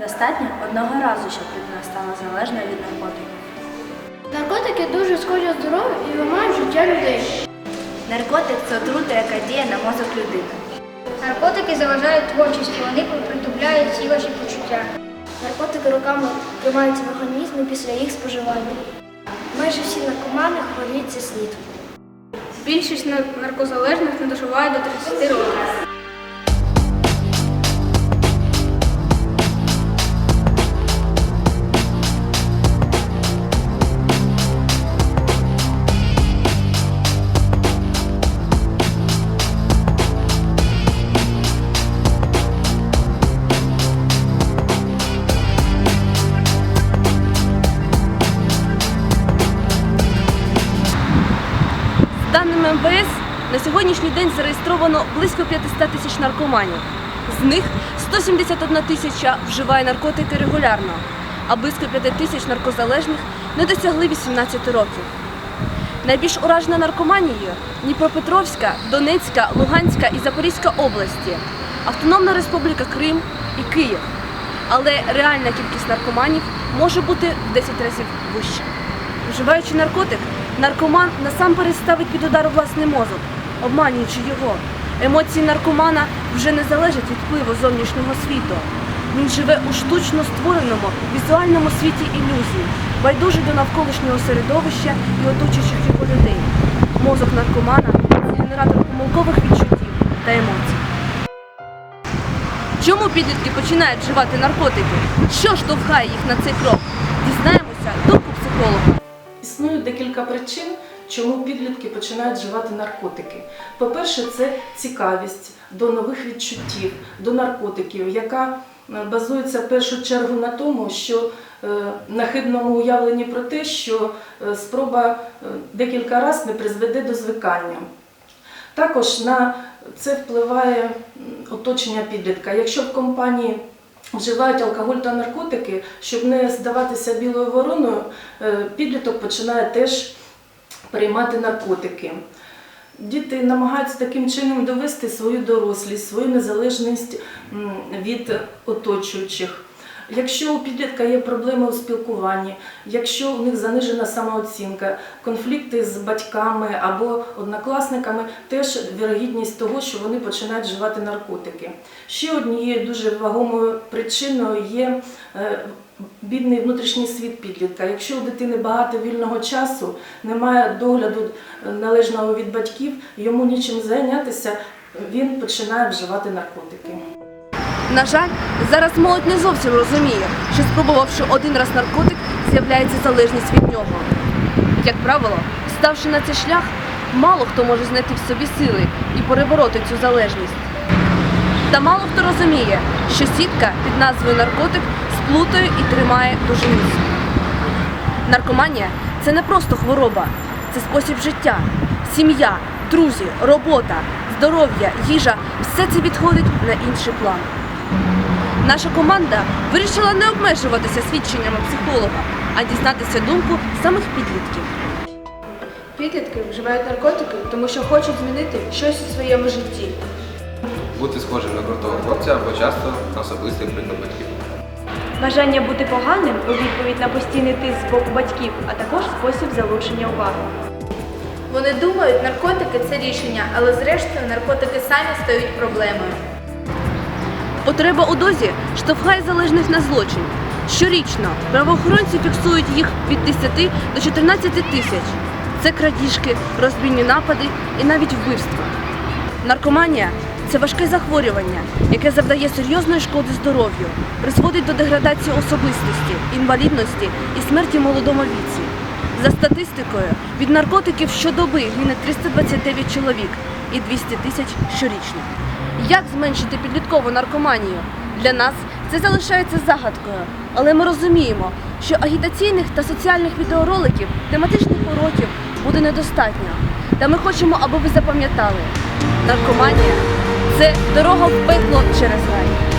Достатньо одного разу, щоб людина стала залежною від наркотиків. Наркотики дуже схожі на здоров'я і вимагають життя людей. Наркотик це отрута, яка діє на мозок людини. Наркотики заважають творчості, вони притупляють ці ваші почуття. Наркотики руками тримаються в організмі після їх споживання. Майже всі наркомани хворіють слід. Більшість наркозалежних не доживає до 30 років. МВС, на сьогоднішній день зареєстровано близько 500 тисяч наркоманів. З них 171 тисяча вживає наркотики регулярно, а близько 5 тисяч наркозалежних не досягли 18 років. Найбільш уражена наркоманією Дніпропетровська, Донецька, Луганська і Запорізька області, Автономна Республіка Крим і Київ. Але реальна кількість наркоманів може бути в 10 разів вища. Вживаючи наркотик, наркоман насамперед ставить під удар власний мозок, обманюючи його. Емоції наркомана вже не залежать від впливу зовнішнього світу. Він живе у штучно створеному візуальному світі ілюзій, байдужий до навколишнього середовища і оточуючих його людей. Мозок наркомана це генератор помилкових відчуттів та емоцій. Чому підлітки починають вживати наркотики? Що штовхає їх на цей крок? Існує декілька причин, чому підлітки починають вживати наркотики. По-перше, це цікавість до нових відчуттів, до наркотиків, яка е, базується в першу чергу на тому, що е, на хибному уявленні про те, що е, спроба декілька разів не призведе до звикання. Також на це впливає оточення підлітка. Якщо в компанії вживають алкоголь та наркотики, щоб не здаватися білою вороною, е, підліток починає теж приймати наркотики. Діти намагаються таким чином довести свою дорослість, свою незалежність від оточуючих. Якщо у підлітка є проблеми у спілкуванні, якщо у них занижена самооцінка, конфлікти з батьками або однокласниками, теж вірогідність того, що вони починають вживати наркотики. Ще однією дуже вагомою причиною є е, бідний внутрішній світ підлітка. Якщо у дитини багато вільного часу, немає догляду е, належного від батьків, йому нічим зайнятися, він починає вживати наркотики. На жаль, зараз молодь не зовсім розуміє, що спробувавши один раз наркотик, з'являється залежність від нього. Як правило, ставши на цей шлях, мало хто може знайти в собі сили і перебороти цю залежність. Та мало хто розуміє, що сітка під назвою наркотик сплутує і тримає дуже міцно. Наркоманія це не просто хвороба, це спосіб життя, сім'я, друзі, робота, здоров'я, їжа все це відходить на інший план. Наша команда вирішила не обмежуватися свідченнями психолога, а дізнатися думку самих підлітків. Підлітки вживають наркотики, тому що хочуть змінити щось у своєму житті. бути схожим на крутого хлопця або часто на особистий приклад батьків. Бажання бути поганим у відповідь на постійний тиск з боку батьків, а також спосіб залучення уваги. Вони думають, наркотики це рішення, але зрештою наркотики самі стають проблемою. Потреба у дозі штовхає залежних на злочин. Щорічно правоохоронці фіксують їх від 10 до 14 тисяч. Це крадіжки, розбійні напади і навіть вбивства. Наркоманія це важке захворювання, яке завдає серйозної шкоди здоров'ю, призводить до деградації особистості, інвалідності і смерті молодому віці. За статистикою, від наркотиків щодоби гине 329 чоловік і 200 тисяч щорічно. Як зменшити підліткову наркоманію? Для нас це залишається загадкою, але ми розуміємо, що агітаційних та соціальних відеороликів, тематичних уроків буде недостатньо. Та ми хочемо, аби ви запам'ятали, наркоманія це дорога в пекло через рай.